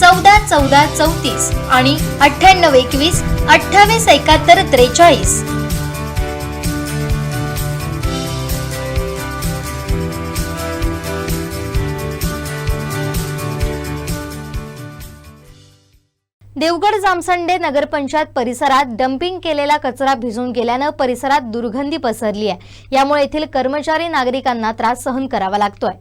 चौदा चौदा चौतीस आणि अठ्ठ्याण्णव एकवीस अठ्ठावीस एकाहत्तर त्रेचाळीस. देवगड जामसंडे नगरपंचायत परिसरात डम्पिंग केलेला कचरा भिजून गेल्यानं परिसरात दुर्गंधी पसरली आहे. यामुळे येथील कर्मचारी नागरिकांना त्रास सहन करावा लागतोय.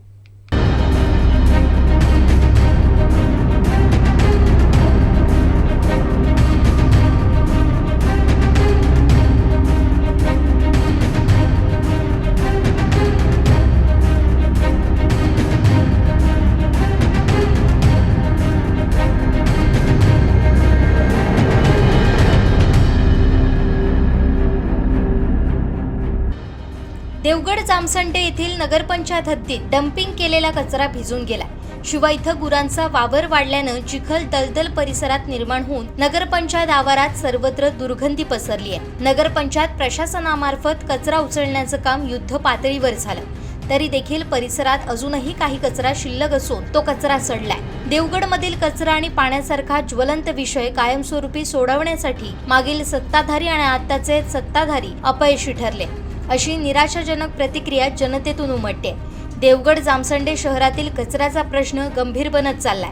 देवगड जामसंडे येथील नगरपंचायत हद्दीत डम्पिंग केलेला कचरा भिजून गेला शिवाय इथं गुरांचा वावर वाढल्यानं चिखल दलदल परिसरात निर्माण होऊन नगरपंचायत आवारात सर्वत्र दुर्गंधी पसरली आहे. नगरपंचायत प्रशासनामार्फत कचरा उचलण्याचं काम युद्ध पातळीवर झालं. तरी देखील परिसरात अजूनही काही कचरा शिल्लक असून तो कचरा सडलाय. देवगडमधील कचरा आणि पाण्यासारखा ज्वलंत विषय कायमस्वरूपी सोडवण्यासाठी मागील सत्ताधारी आणि आताचे सत्ताधारी अपयशी ठरले. अशी निराशाजनक प्रतिक्रिया जनतेतून उमटते. देवगड जामसंडे शहरातील कचऱ्याचा प्रश्न गंभीर बनत चाललाय.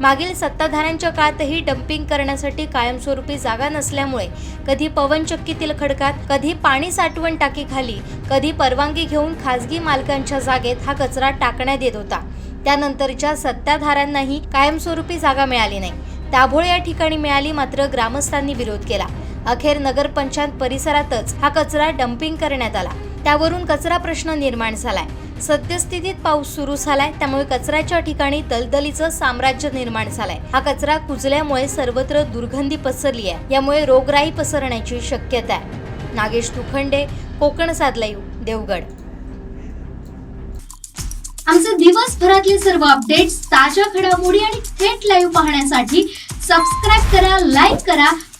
मागील सत्ताधाऱ्यांच्या काळातही डम्पिंग करण्यासाठी कायमस्वरूपी जागा नसल्यामुळे कधी पवनचक्कीतील खडकात कधी पाणी साठवण टाकीखाली कधी परवानगी घेऊन खासगी मालकांच्या जागेत हा कचरा टाकण्यात येत होता. त्यानंतरच्या सत्ताधाऱ्यांनाही कायमस्वरूपी जागा मिळाली नाही. दाभोळे या ठिकाणी मिळाली मात्र ग्रामस्थांनी विरोध केला. अखेर नगरपंचायत परिसरातच हा कचरा डम्पिंग करण्यात आला. त्यावरून कचरा प्रश्न निर्माण झालाय. सद्यस्थितीत पाऊस सुरू झालाय त्यामुळे कचऱ्याच्या ठिकाणी दलदलीचं साम्राज्य निर्माण झालंय. हा कचरा कुजल्यामुळे सर्वत्र दुर्गंधी पसरली आहे यामुळे रोगराई पसरण्याची शक्यता आहे. नागेश तुखंडे कोकण सात देवगड. आमचे दिवसभरातले सर्व अपडेट्स ताज्या घडामोडी आणि थेट लाईव्ह पाहण्यासाठी सबस्क्राईब करा लाईक करा